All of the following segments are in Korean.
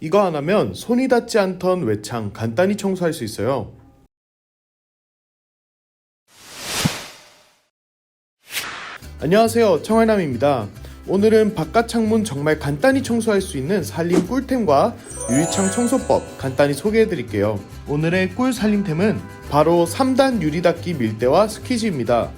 이거 하나면 손이 닿지 않던 외창 간단히 청소할 수 있어요. 안녕하세요. 청알남입니다. 오늘은 바깥 창문 정말 간단히 청소할 수 있는 살림 꿀템과 유리창 청소법 간단히 소개해 드릴게요. 오늘의 꿀 살림템은 바로 3단 유리 닦기 밀대와 스퀴즈입니다.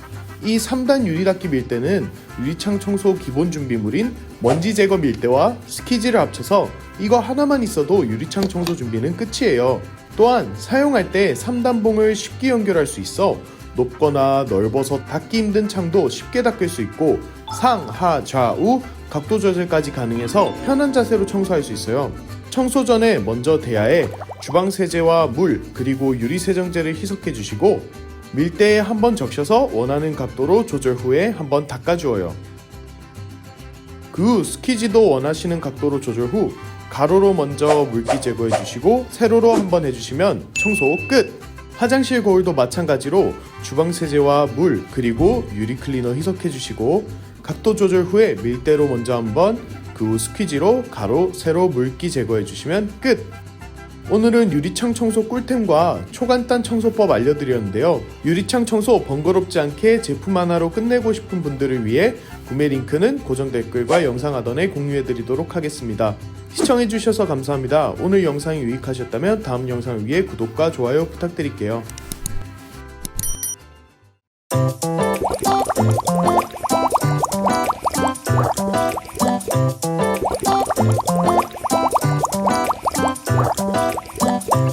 이 3단 유리닦기 밀대는 유리창 청소 기본 준비물인 먼지 제거 밀대와 스퀴즈를 합쳐서 이거 하나만 있어도 유리창 청소 준비는 끝이에요. 또한 사용할 때 3단 봉을 쉽게 연결할 수 있어 높거나 넓어서 닫기 힘든 창도 쉽게 닦을 수 있고 상, 하, 좌우 각도 조절까지 가능해서 편한 자세로 청소할 수 있어요. 청소 전에 먼저 대야에 주방 세제와 물 그리고 유리 세정제를 희석해 주시고 밀대에 한번 적셔서 원하는 각도로 조절 후에 한번 닦아 주어요. 그 후 스키지도 원하시는 각도로 조절 후 가로로 먼저 물기 제거해 주시고 세로로 한번 해주시면 청소 끝! 화장실 거울도 마찬가지로 주방 세제와 물 그리고 유리 클리너 희석해 주시고 각도 조절 후에 밀대로 먼저 한번 그 후 스퀴지로 가로 세로 물기 제거해 주시면 끝! 오늘은 유리창 청소 꿀템과 초간단 청소법 알려드렸는데요. 유리창 청소 번거롭지 않게 제품 하나로 끝내고 싶은 분들을 위해 구매 링크는 고정 댓글과 영상 하단에 공유해드리도록 하겠습니다. 시청해주셔서 감사합니다. 오늘 영상이 유익하셨다면 다음 영상을 위해 구독과 좋아요 부탁드릴게요.